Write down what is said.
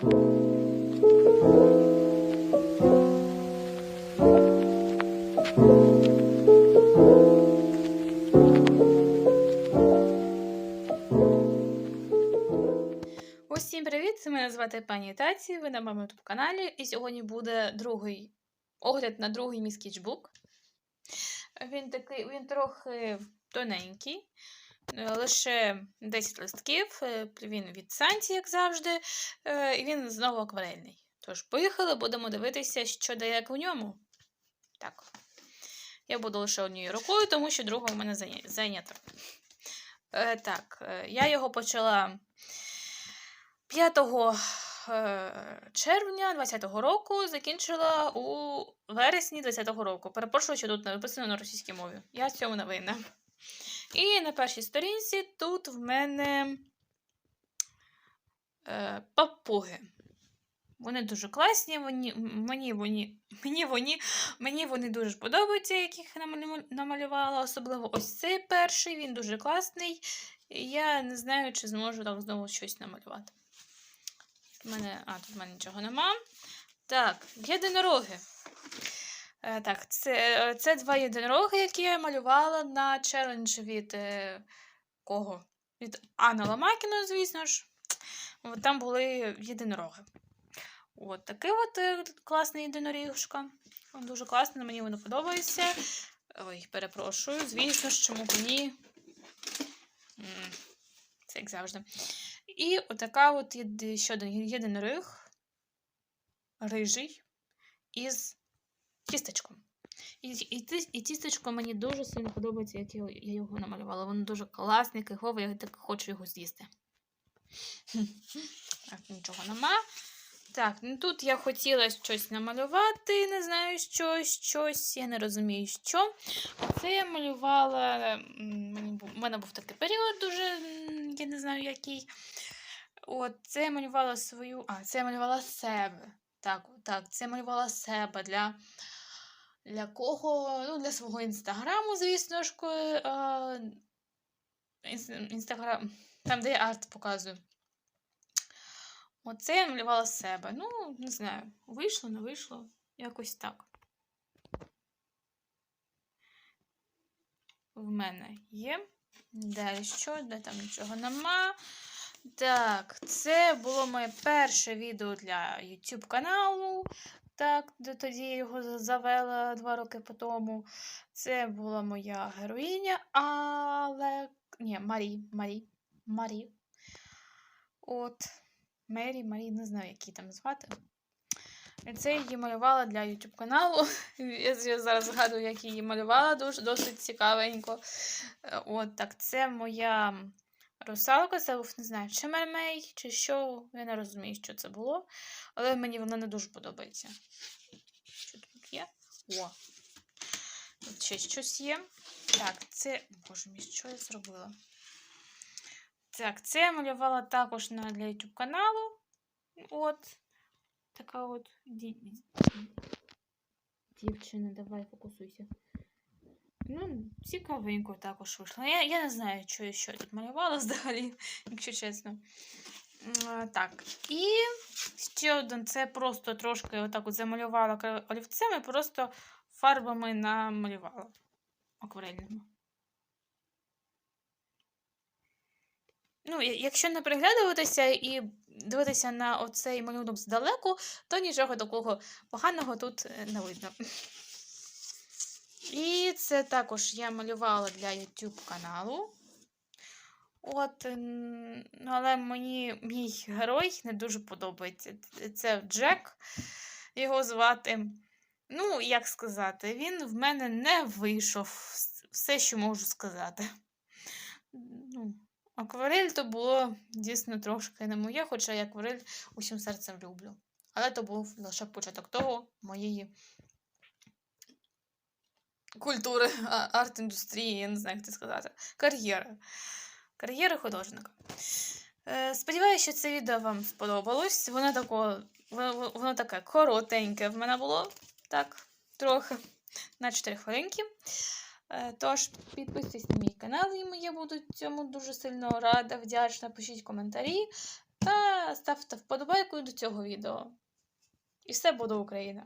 Усім привіт! Мене звати пані Таці, ви на моєму каналі, і сьогодні буде другий огляд на другий мій скетчбук. Він такий, він трохи тоненький, лише 10 листків. е, Він від Санті, як завжди, е, і він знову акварельний. Тож, поїхали, будемо дивитися, що де як у ньому. Так. Я буду лише однією рукою, тому що друга у мене зайнята. Е, Так, е, я його почала. 5 е, червня 2020 року закінчила у вересні 2020 року. Перепрошую, що тут написано на російській мові. Я в цьому не винна. І на першій сторінці тут в мене е, папуги. Вони дуже класні, вони, мені, вони, мені, вони, мені вони дуже подобаються, яких намалю- намалювала. Особливо ось цей перший, він дуже класний. Я не знаю, чи зможу так знову щось намалювати. У мене, а, тут в мене нічого нема. Так, єдинороги. Е, так, це, це два єдинороги, які я малювала на челендж від е, кого? Від Анни Ламакіної, звісно ж. От там були єдинороги. От такий от е, класний єдиноріжка. Дуже класний, мені воно подобається. Ой, перепрошую, звісно ж, чому б ні. Це як завжди. І отака от ще один єдинориг, рижий, із тістечком. І, і, і тістечко мені дуже сильно подобається, як я, я його намалювала. Воно дуже класне, кайфове, я так хочу його з'їсти. Так, нічого нема. Так, ну тут я хотіла щось намалювати, не знаю що, щось, я не розумію, що. Це я малювала. Був, у мене був такий період дуже, я не знаю який. От, це я малювала свою. А, це я малювала себе. Так, так, це я малювала себе для. Для кого? Ну, для свого інстаграму, звісно ж. Інстаграм. Там, де я арт показую. Оце я малювала себе. Ну, не знаю, вийшло, не вийшло. Якось так. В мене є. Далі що? Де там нічого нема. Так, це було моє перше відео для YouTube каналу. Так, тоді його завела два роки по тому. Це була моя героїня, але. Ні, Марі, Марі, Марі. От. Мері, Марі, не знаю, як її там звати. Це її малювала для YouTube каналу. Я зараз згадую, як її малювала, дуже досить цікавенько. Е, От так, це моя русалка, це не знаю, чи мермей, чи що. Я не розумію, що це було. Але мені вона не дуже подобається. Що тут є? О! Тут ще щось є. Так, це. Боже мій, що я зробила? Так, це я малювала також для YouTube каналу. От. Така от ді- дівчина, давай фокусуйся. Ну, цікавенько також вийшло. Я, я не знаю, що я що тут малювала взагалі, якщо чесно. А, Так, і ще один це просто трошки отак от замалювала і просто фарбами намалювала акварельними. Ну, якщо не приглядуватися і дивитися на оцей малюнок здалеку, то нічого такого поганого тут не видно. І це також я малювала для YouTube каналу. От, але мені мій герой не дуже подобається. Це Джек, його звати. Ну, як сказати, він в мене не вийшов. Все, що можу сказати. Ну, акварель то було дійсно трошки не моє, хоча я акварель усім серцем люблю. Але то був лише початок того моєї культури, арт-індустрії, я не знаю, як це сказати. Кар'єри. Кар'єри художника. Е, Сподіваюся, що це відео вам сподобалось. Воно, тако, воно, таке коротеньке в мене було. Так, трохи. На 4 хвилинки. Е, Тож, підписуйтесь на мій канал, і я буду цьому дуже сильно рада, вдячна. Пишіть коментарі. та ставте вподобайку до цього відео. І все буде Україна!